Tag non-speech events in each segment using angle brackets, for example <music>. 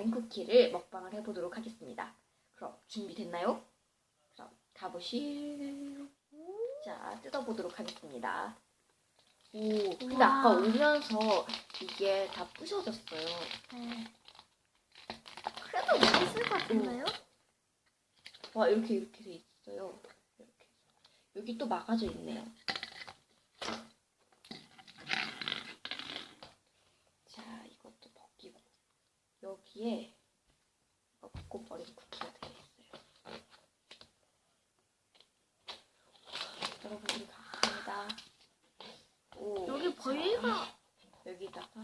머랭 쿠키를 먹방을 해보도록 하겠습니다. 그럼 준비됐나요? 그럼 가보실. 자, 뜯어보도록 하겠습니다. 오, 근데 우와. 아까 오면서 이게 다 부셔졌어요. 네. 그래도 맛있을 것 같은데요? 와, 이렇게 이렇게 돼 있어요. 이렇게. 여기 또 막아져 있네요. 자, 이것도 벗기고 여기에 벚꽃버린 쿠키가 들어있어요. 여러분, 이거 갑니다. 오, 여기 자, 벌레가 여기다가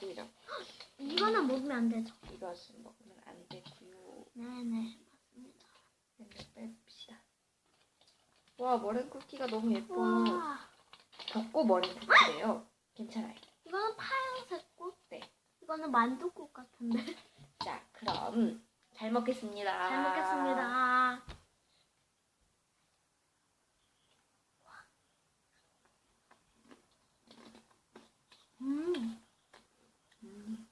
이렇게 이거는 먹으면 안 되죠. 이것은 먹으면 안 되고요. 네네 맞습니다. 맨날 빼봅시다. 와 머랭 쿠키가 너무 예뻐요. 와 벚꽃 머랭 쿠키래요. 괜찮아요. 이거는 만두꽃 같은데. <laughs> 자 그럼 잘 먹겠습니다. 잘 먹겠습니다. 음, 음.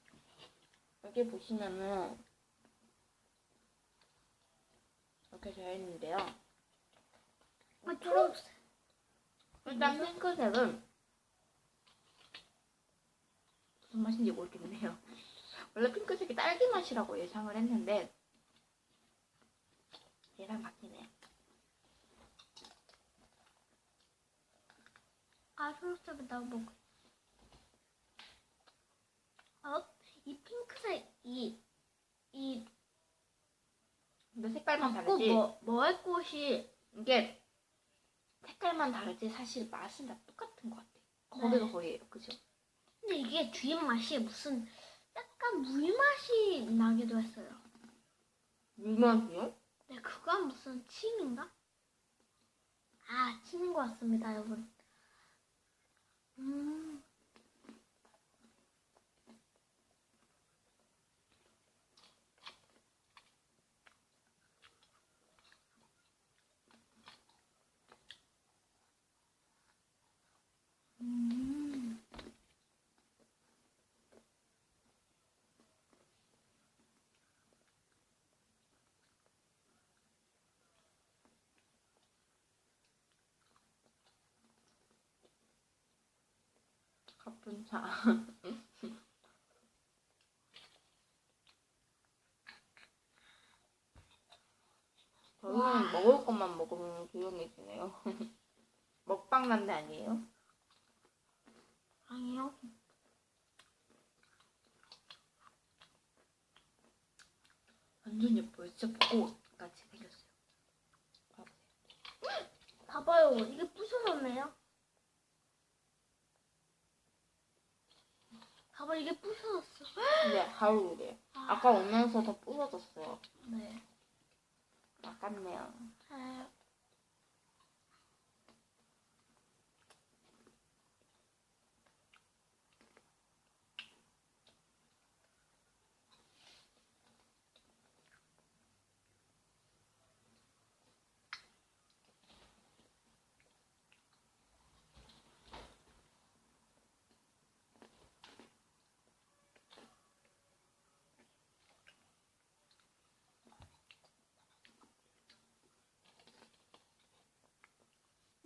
여기 보시면은 이렇게 되어 있는데요. 아, 초록색. 일단 핑크색은 무슨 맛인지 모르겠네요. 원래 핑크색이 딸기 맛이라고 예상을 했는데 얘랑 바뀌네요. 아, 초록색을 나 먹고. 어, 이 핑크색, 이, 이, 근데 색깔만 꽃, 다르지. 뭐, 뭐의 꽃이, 이게 색깔만 다르지 사실 맛은 다 똑같은 것 같아. 거기가 네. 거기예요, 그죠? 근데 이게 주입 맛이 무슨 약간 물맛이 나기도 했어요. 물맛이요? 네, 그건 무슨 침인가? 아, 침인 것 같습니다, 여러분. 음. 음. 가뿐차. <laughs> 저희는 먹을 것만 먹으면 조용해지네요. 먹방 난데 아니에요? 아니요. 완전 예뻐요. 진짜 벚꽃 같이 생겼어요. 봐보세요. 봐봐요. 이게 부셔졌네요. 봐봐, 이게 부셔졌어. 근데 하루에 아까 오면서 더 부서졌어요. 네. 아깝네요. 아,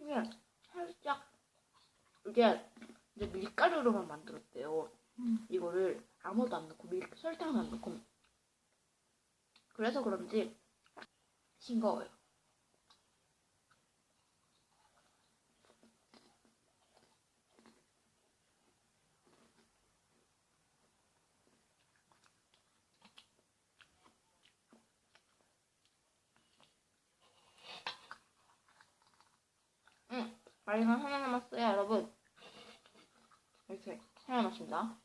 이게 살짝 이게 이제 밀가루로만 만들었대요. 음. 이거를 아무도 안 넣고 밀 설탕 안 넣고 그래서 그런지 싱거워요. 응, 마리가 하나 남았어요, 여러분. 이렇게 하나 남았습니다.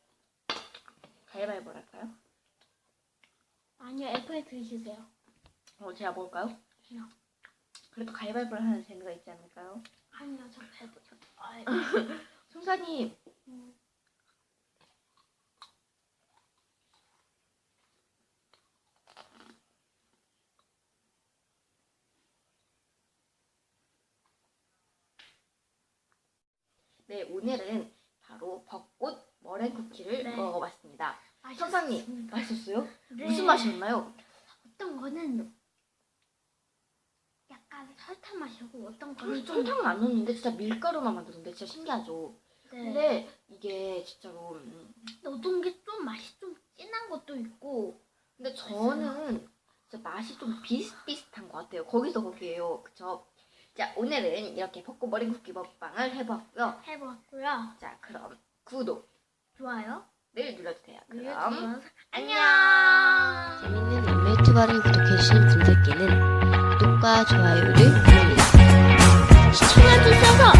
가위바위보 할까요? 아니요, 애플 드시세요. 어, 제가 먹을까요? 아니요. 그래도 가위바위보를 하는 재미가 있지 않을까요? 아니요, 저 배부죠. <laughs> 아이, 송사님, 음. 네, 오늘은 바로 벚꽃 머랭 쿠키를 네. 먹어봤습니다. 선생님 맛있었어요? 네. 무슨 맛이었나요? 어떤 거는 약간 설탕 맛이고 어떤 거는 좀 설탕은 안 넣었는데 진짜 밀가루만 만들었는데 진짜 신기하죠. 네. 근데 이게 진짜로 음, 어떤 게좀 맛이 좀 진한 것도 있고 근데 저는 진짜 맛이 좀 비슷비슷한 것 같아요. 거기서 거기에요. 그쵸? 자 오늘은 이렇게 벚꽃 머리 쿠키 먹방을 해봤고요. 해봤고요. 자 그럼 구독 좋아요. 늘 눌러주세요. 그럼 눌러주세요. 안녕. 재밌는 유튜버를 구독해주신 분들께는 구독과 좋아요를 부릅니다. 시청해주셔서.